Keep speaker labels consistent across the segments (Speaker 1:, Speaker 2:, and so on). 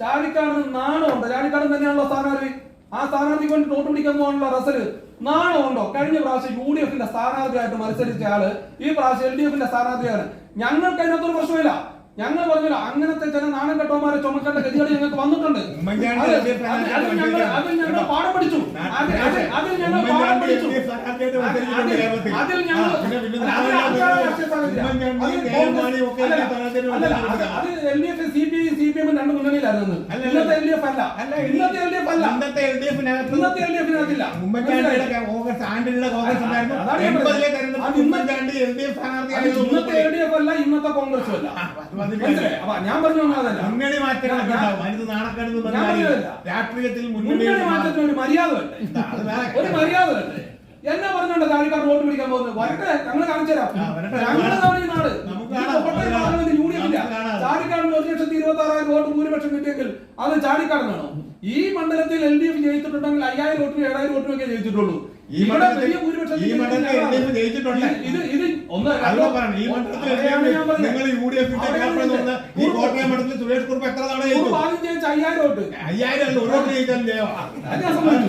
Speaker 1: ചാടിക്കാടിന് നാണമുണ്ടോ? ചാടിക്കാടൻ തന്നെയാണല്ലോ സ്ഥാനാർത്ഥി. ആ സ്ഥാനാർത്ഥിക്ക് വേണ്ടി തോട്ട് പിടിക്കാൻ പോകാനുള്ള റസൽ നാണമുണ്ടോ? കഴിഞ്ഞ പ്രാവശ്യം യു ഡി എഫിന്റെ സ്ഥാനാർത്ഥിയായിട്ട് മത്സരിച്ച ആൾ ഈ പ്രാവശ്യം എൽ ഡി എഫിന്റെ സ്ഥാനാർത്ഥിയാണ്. ഞങ്ങൾക്ക് അതിനകത്തൊരു പ്രശ്നമില്ല. ഞങ്ങൾ പറഞ്ഞില്ല അങ്ങനത്തെ ചില നാണം കെട്ടവന്മാരെ ചുമക്കേണ്ട ഗതികൾ ഞങ്ങൾക്ക് വന്നിട്ടുണ്ട്. അത് ഞങ്ങൾ അതിൽ ഞങ്ങൾ പാഠം പഠിച്ചു. അതിൽ ഞങ്ങൾ പാഠം C P C P M രണ്ട് മുന്നണിയിലായിരുന്നു.
Speaker 2: അല്ല,
Speaker 1: ഇന്നത്തെ എൽ ഡി എഫ് അല്ല.
Speaker 2: അല്ല,
Speaker 1: ഇന്നത്തെ എൽ ഡി എഫ് അല്ല.
Speaker 2: ഇന്നത്തെ എൽ ഡി എഫിനകത്ത്
Speaker 1: ഇന്നത്തെ എൽ ഡി എഫിനകത്തില്ല.
Speaker 2: ഉമ്മൻചാണ്ടിയുടെ കോൺഗ്രസ്
Speaker 1: ഇന്നത്തെ-
Speaker 2: ഉമ്മൻചാണ്ടി എൽ ഡി എഫ്
Speaker 1: അത് ഇന്നത്തെ എൽ ഡി എഫ് അല്ല ഇന്നത്തെ കോൺഗ്രസും അല്ല? ഞാൻ പറഞ്ഞു അതല്ല.
Speaker 2: മുന്നണി
Speaker 1: പറഞ്ഞതല്ല.
Speaker 2: രാഷ്ട്രീയത്തിൽ
Speaker 1: മുന്നണി മാറ്റത്തിന് ഒരു മര്യാദ ഒരു മര്യാദ എന്നെ പറഞ്ഞോണ്ട് താഴെക്കാർ വോട്ട് പിടിക്കാൻ പോകുന്നത്? വരട്ടെ ഞങ്ങൾ കാണിച്ചു തരാം. നാട്. കോട്ടയം
Speaker 2: കാണാം.
Speaker 1: ചാടിക്കാടിന് ഒരു ലക്ഷത്തി ഇരുപത്തി ആറായിരം വോട്ട് ഭൂരിപക്ഷം കിട്ടിയെങ്കിൽ അത് ചാടിക്കാടനാണോ ഈ മണ്ഡലത്തിൽ എൽ ഡി എഫ് ജയിച്ചിട്ടുണ്ടെങ്കിൽ അയ്യായിരം വോട്ടും ഏഴായിരം വോട്ടിനും ഒക്കെ ജയിച്ചിട്ടുള്ളൂ.
Speaker 2: ഈ മണ്ഡലത്തിൽ-.
Speaker 1: ഇത് ഇത് ഒന്ന്
Speaker 2: ഈ മണ്ഡലത്തിൽ. നിങ്ങൾ യു ഡി ഈ കോട്ടയം മണ്ഡലത്തിൽ സുരേഷ് കുറുപ്പ് എത്ര തവണ
Speaker 1: അയ്യായിരം വോട്ട്.
Speaker 2: അയ്യായിരം അല്ല ഒരു വോട്ട്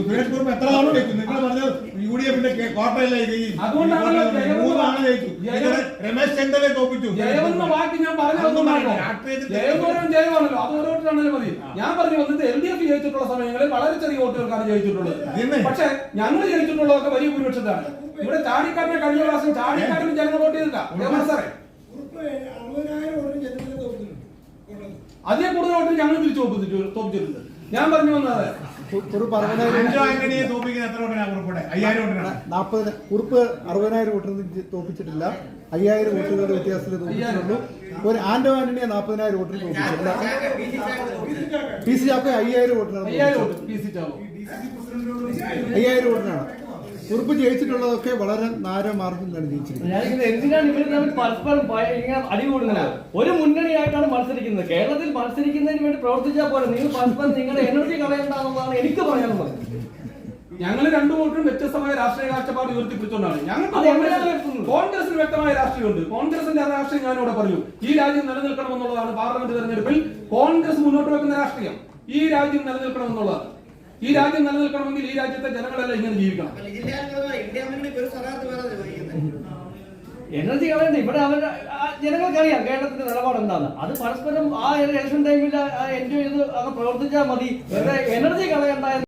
Speaker 1: അത്
Speaker 2: കുറുപ്പ് എത്ര തവണ ജയിച്ചു നിങ്ങൾ പറഞ്ഞത് യു ഡി എഫിന്റെ കോട്ടയല്ലേ ഈ
Speaker 1: അതുകൊണ്ടാണല്ലോ
Speaker 2: കോട്ടയം
Speaker 1: ജയം-
Speaker 2: മൂന്ന് തവണ ജയിച്ചു. രമേശ് ചെന്നിത്തലയെ തോപ്പിച്ചു.
Speaker 1: ജയമെന്ന വാക്ക് ഞാൻ ജയമാണല്ലോ അത് ഓരോരുത്തരാണല്ലോ മതി. ഞാൻ പറഞ്ഞു വന്നത് എൽ ഡി എഫ് ജയിച്ചിട്ടുള്ള സമയങ്ങളിൽ വളരെ ചെറിയ വോട്ടുകൾക്കാണ് ജയിച്ചിട്ടുള്ളത്. പക്ഷെ ഞങ്ങൾ ജയിച്ചിട്ടുള്ളതൊക്കെ വലിയ ഭൂരിപക്ഷത്താണ് ഇവിടെ ചാടിക്കാരനെ കഴിഞ്ഞ പ്രാവശ്യം ചാടിക്കാരനും ജനങ്ങൾ വോട്ട് ചെയ്തിട്ടാണ് രമണ സാറേ. അതിൽ കൂടുതൽ വോട്ട് ഞങ്ങൾ തിരിച്ചു തോപ്പിച്ചിട്ടുണ്ട്. ഞാൻ പറഞ്ഞു വന്നത്
Speaker 3: നാൽപ്പത് കുറുപ്പ് അറുപതിനായിരം വോട്ടിന് തോപ്പിച്ചിട്ടില്ല. അയ്യായിരം വോട്ടുകളുടെ വ്യത്യാസത്തിൽ തോപ്പിച്ചിട്ടുള്ളൂ. ഒരു ആന്റോ ആന്റണിയെ നാൽപ്പതിനായിരം വോട്ടിന് തോപ്പിച്ചിട്ടില്ല. പി സി ചാക്കോ അയ്യായിരം വോട്ടിനാണ്
Speaker 1: അയ്യായിരം
Speaker 3: വോട്ടിനാണ്. കുറുപ്പ് ജയിച്ചിട്ടുള്ളതൊക്കെ വളരെ നാര മാർജിനിലാണ് ജയിച്ചിരിക്കുന്നത്.
Speaker 4: എന്തിനാണ് ഇവർ തമ്മിൽ പരസ്പരം ഭയ- ഇങ്ങനെ അടികൂടുന്നത് ഒരു മുന്നണിയായിട്ടാണ് മത്സരിക്കുന്നത്. കേരളത്തിൽ മത്സരിക്കുന്നതിന് വേണ്ടി പ്രവർത്തിച്ചാൽ പോലെ നിങ്ങൾ പരസ്പരം നിങ്ങളുടെ എനർജി കളയണ്ടെന്നുള്ളതാണ് എനിക്ക് പറയാനുള്ളത്.
Speaker 1: ഞങ്ങൾ രണ്ടു വോട്ടും വ്യത്യസ്തമായ രാഷ്ട്രീയ കാഴ്ചപ്പാട് ഉയർത്തിപ്പിടിച്ചുകൊണ്ടാണ്. ഞങ്ങൾക്ക്? കോൺഗ്രസിന് വ്യക്തമായ രാഷ്ട്രീയമുണ്ട്. കോൺഗ്രസിന്റെ ആ രാഷ്ട്രീയം ഞാനിവിടെ പറഞ്ഞു ഈ രാജ്യം നിലനിൽക്കണമെന്നുള്ളതാണ് പാർലമെന്റ് തെരഞ്ഞെടുപ്പിൽ കോൺഗ്രസ് മുന്നോട്ട് വെക്കുന്ന രാഷ്ട്രീയം. ഈ രാജ്യം നിലനിൽക്കണമെന്നുള്ളതാണ്. ഈ രാജ്യം നിലനിൽക്കണമെങ്കിൽ ഈ രാജ്യത്തെ ജനങ്ങളെല്ലാം ഇങ്ങനെ ജീവിക്കണം.
Speaker 4: എനർജി കളയണ്ട? ഇവിടെ അവർ ജനങ്ങൾക്കറിയാം കേരളത്തിന്റെ നിലപാട് എന്താണ് അത് പരസ്പരം ആ ഇലക്ഷൻ ടൈമിൽ എൻജോയ് ചെയ്ത് അങ്ങ് പ്രവർത്തിച്ചാൽ മതി. എനർജി കളയണ്ട